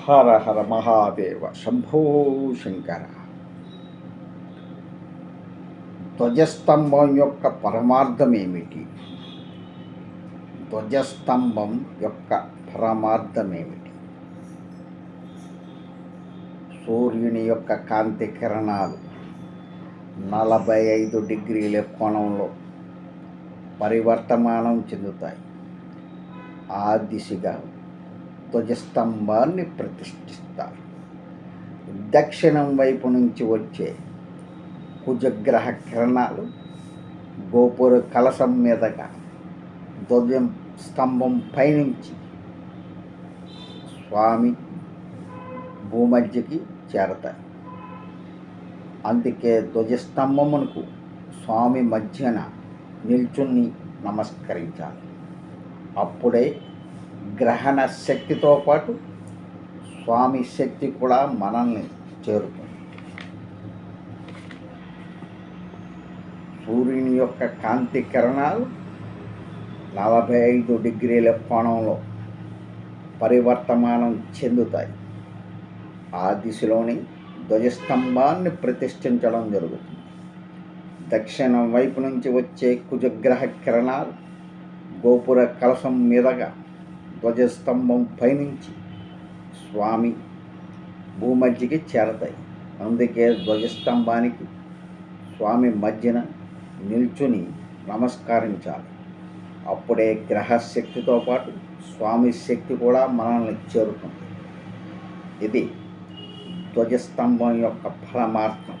హర హర మహాదేవ శంభో శంకర. ధ్వజస్తంభం యొక్క పరమార్థం ఏమిటి ధ్వజస్తంభం యొక్క పరమార్థం ఏమిటి సూర్యుని యొక్క కాంతి కిరణాలు నలభై ఐదు డిగ్రీల కోణంలో పరివర్తమానం చెందుతాయి. ఆ దిశగా ధ్వజస్తంభాన్ని ప్రతిష్ఠిస్తారు. దక్షిణం వైపు నుంచి వచ్చే కుజగ్రహ కిరణాలు గోపుర కలశం మీదగా ధ్వజం స్తంభం పైనుంచి స్వామి భూమధ్యకి చేరతాయి. అందుకే ధ్వజస్తంభమునకు స్వామి మధ్యన నిల్చుని నమస్కరించాలి. అప్పుడే గ్రహణ శక్తితో పాటు స్వామి శక్తి కూడా మనల్ని చేరుతుంది. సూర్యుని యొక్క కాంతి కిరణాలు నలభై ఐదు డిగ్రీల కోణంలో పరివర్తమానం చెందుతాయి. ఆ దిశలోని ధ్వజస్తంభాన్ని ప్రతిష్ఠించడం జరుగుతుంది. దక్షిణం వైపు నుంచి వచ్చే కుజగ్రహ కిరణాలు గోపుర కలశం మీదగా ధ్వజస్తంభం పైనుంచి స్వామి భూమధ్యకి చేరతాయి. అందుకే ధ్వజస్తంభానికి స్వామి మధ్యన నిల్చుని నమస్కరించాలి. అప్పుడే గ్రహ శక్తితో పాటు స్వామి శక్తి కూడా మనల్ని చేరుతుంది ఇది ధ్వజస్తంభం యొక్క ఫలమార్థం